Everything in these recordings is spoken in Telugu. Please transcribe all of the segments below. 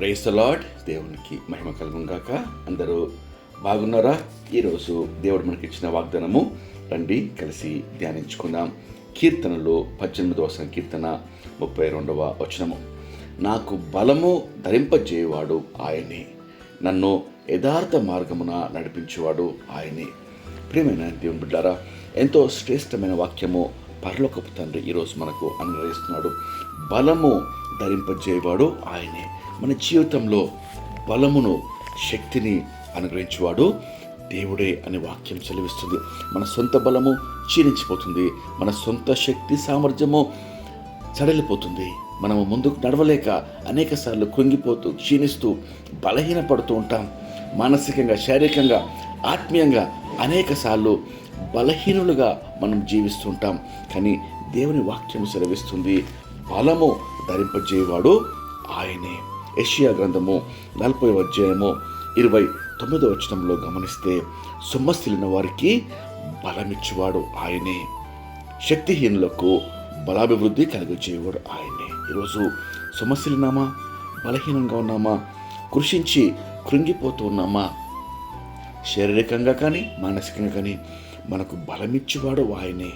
ప్రైస్ లాడ్ దేవునికి మహిమ కలుగుగాక అందరూ బాగున్నారా? ఈరోజు దేవుడు మనకి ఇచ్చిన వాగ్దానము రండి కలిసి ధ్యానించుకుందాం. కీర్తనలో పద్దెనిమిదవ సంకీర్తన ముప్పై రెండవ వచనము. నాకు బలము ధరింపజేయవాడు ఆయనే. నన్ను యథార్థ మార్గమున నడిపించేవాడు ఆయనే. ప్రియమైన దేవుని బిడ్డారా ఎంతో శ్రేష్టమైన వాక్యము పరలోకపు తండ్రి ఈరోజు మనకు అనుగ్రహిస్తున్నాడు. బలము ధరింపజేయవాడు ఆయనే. మన జీవితంలో బలమును శక్తిని అనుగ్రహించేవాడు దేవుడే అనే వాక్యం చెలవిస్తుంది మన సొంత బలము క్షీణించిపోతుంది. మన సొంత శక్తి సామర్థ్యము సడలిపోతుంది మనము ముందుకు నడవలేక అనేక సార్లు కృంగిపోతూ క్షీణిస్తూ బలహీనపడుతూ ఉంటాం. మానసికంగా శారీరకంగా ఆత్మీయంగా అనేక సార్లు బలహీనులుగా మనం జీవిస్తుంటాం. కానీ దేవుని వాక్యం సెలవిస్తుంది బలము ధరింపజేవాడు ఆయనే. ఏషియా గ్రంథము నలభై అధ్యాయము ఇరవై తొమ్మిదో వచనంలో గమనిస్తే సొమ్మసిలిన వారికి బలమిచ్చేవాడు ఆయనే. శక్తిహీనులకు బలాభివృద్ధి కలిగజేయవాడు ఆయనే. ఈరోజు సొమ్మసిలినామా బలహీనంగా ఉన్నామా? కృషించి కృంగిపోతూ ఉన్నామా? శారీరకంగా కానీ మానసికంగా కానీ మనకు బలమిచ్చేవాడు ఆయనే.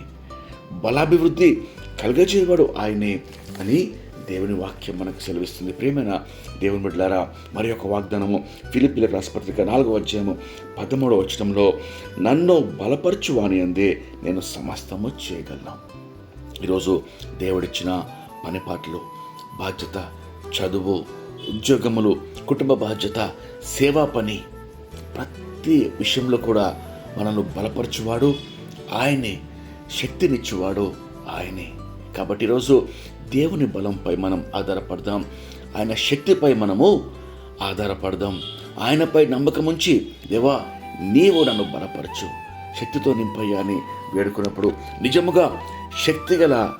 బలాభివృద్ధి కలగజేయవాడు ఆయనే అని దేవుని వాక్యం మనకు సెలవిస్తుంది. ప్రేమైన దేవుని బిడ్డలారా మరి యొక్క వాగ్దానము ఫిలిపిల రాష్ట్రపత్రిక నాలుగో అధ్యాయము పదమూడవ వచనంలో నన్ను బలపరచువాని అందే నేను సమస్తము చేయగలను. ఈరోజు దేవుడిచ్చిన పనిపాట్లు బాధ్యత చదువు ఉద్యోగములు కుటుంబ బాధ్యత సేవా పని ప్రతి విషయంలో కూడా మనల్ని బలపరచువాడు. ఆయనే శక్తినిచ్చేవాడు ఆయనే. కాబట్టి ఈరోజు దేవుని బలంపై మనం ఆధారపడదాం. ఆయన శక్తిపై మనము ఆధారపడదాం. ఆయనపై నమ్మకం ఉంచి దేవా నీవు నన్ను బలపరచు. శక్తితో నింపయ్యా అని వేడుకున్నప్పుడు నిజముగా శక్తి గల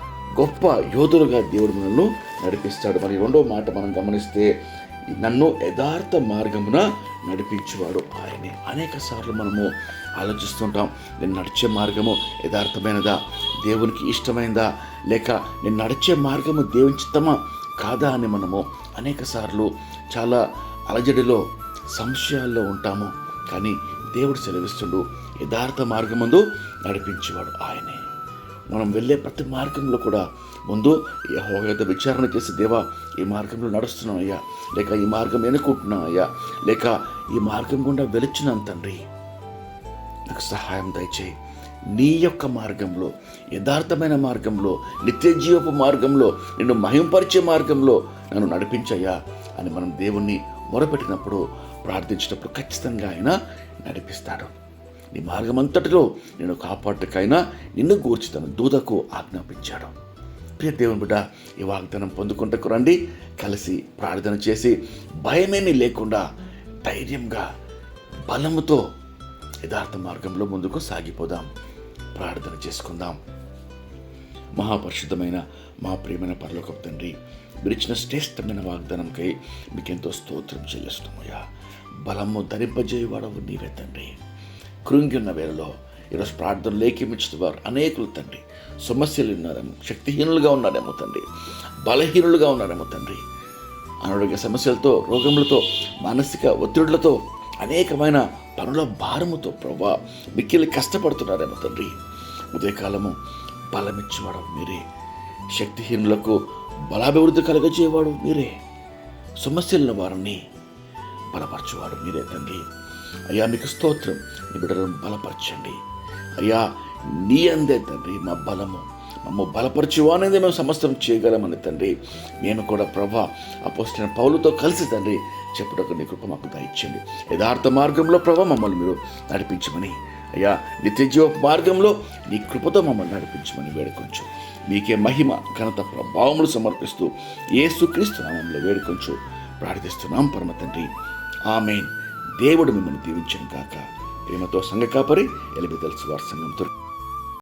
గొప్ప యోధులుగా దేవుడు మనల్ని నడిపిస్తాడు. మరి రెండో మాట మనం గమనిస్తే నన్ను యథార్థ మార్గమున నడిపించేవాడు ఆయనే. అనేక సార్లు మనము ఆలోచిస్తుంటాం నేను నడిచే మార్గము యథార్థమైనదా? దేవునికి ఇష్టమైనదా లేక నేను నడిచే మార్గము దేవుని చిత్తమా? కాదా అని మనము అనేక సార్లు చాలా అలజడిలో సంశయాల్లో ఉంటాము. కానీ దేవుడు సెలవిస్తుడు యథార్థ మార్గమందు నడిపించేవాడు ఆయనే. మనం వెళ్ళే ప్రతి మార్గంలో కూడా ముందు యెహోవా విచారణ చేసి దేవా ఈ మార్గంలో నడుస్తున్నాం అయ్యా. లేక ఈ మార్గం ఎన్నుకుంటున్నాం అయ్యా. లేక ఈ మార్గం గుండా వెలుచున్నాం తండ్రి. నాకు సహాయం దయచేయి. నీ యొక్క మార్గంలో యథార్థమైన మార్గంలో నిత్య జీవపు మార్గంలో నిన్ను మహింపరిచే మార్గంలో నన్ను నడిపించయ్యా అని మనం దేవుణ్ణి మొరపెట్టినప్పుడు ప్రార్థించినప్పుడు ఖచ్చితంగా ఆయన నడిపిస్తాడు. నీ మార్గమంతటిలో నేను కాపాడటకైనా నిన్ను గూర్చి తన దూదకు ఆజ్ఞాపించాడు. ప్రియ దేవుని బిడ్డ ఈ వాగ్దానం పొందుకుంటకు రండి. కలిసి ప్రార్థన చేసి భయమేమీ లేకుండా ధైర్యంగా బలముతో యథార్థ మార్గంలో ముందుకు సాగిపోదాం. ప్రార్థన చేసుకుందాం. మహాపరిశుద్ధమైన మా ప్రియమైన పరలోకపు తండ్రి విరిచిన శ్రేష్టమైన వాగ్దానంకై మీకెంతో స్తోత్రం చెల్లిస్తున్నాయా బలము ధరింపజేయవాడవు నీవే తండ్రి. కృంగిన్న వేళలో ఈరోజు ప్రార్థన లేఖిమించిన వారు అనేకులు తండ్రి సమస్యలు ఉన్నారేమో శక్తిహీనులుగా ఉన్నారేమో తండ్రి బలహీనులుగా ఉన్నారేమో తండ్రి. అనారోగ్య సమస్యలతో రోగములతో మానసిక ఒత్తిడులతో అనేకమైన పనుల భారముతో ప్రభా మిక్కిలి కష్టపడుతున్నారేమో తండ్రి. ఉదయకాలము బలమిచ్చేవాడు మీరే. శక్తిహీనులకు బలాభివృద్ధి కలగజేవాడు మీరే. సమస్యలను వారిని బలపరచువాడు మీరే తండ్రి. అయ్యా మీకు స్తోత్రం. నీ బిడ్డలను బలపరచండి. అయ్యా నీ అందే తండ్రి మా బలము. మమ్మ బలపరచువానేది మేము సమస్తం చేయగలమని తండ్రి. నేను కూడా ప్రభా అపోస్టిన పౌలతో కలిసి తండ్రి చెప్పుటకు నీ కృప మాకు దయచండి యథార్థ మార్గంలో ప్రభా మమ్మల్ని మీరు నడిపించమని. అయ్యా నిత్యజీవ మార్గంలో నీ కృపతో మమ్మల్ని నడిపించమని వేడుకొంచు. మీకే మహిమ ఘనత ప్రభావములు సమర్పిస్తూ ఏసుక్రీస్తు నామంలో వేడుకొంచు. ప్రార్థిస్తున్నాం పరమ తండ్రి. ఆమెన్. దేవుడు మిమ్మల్ని దీవించను కాక ప్రేమతో సంఘ కాపరి ఎలిబి వారి సంఘంతో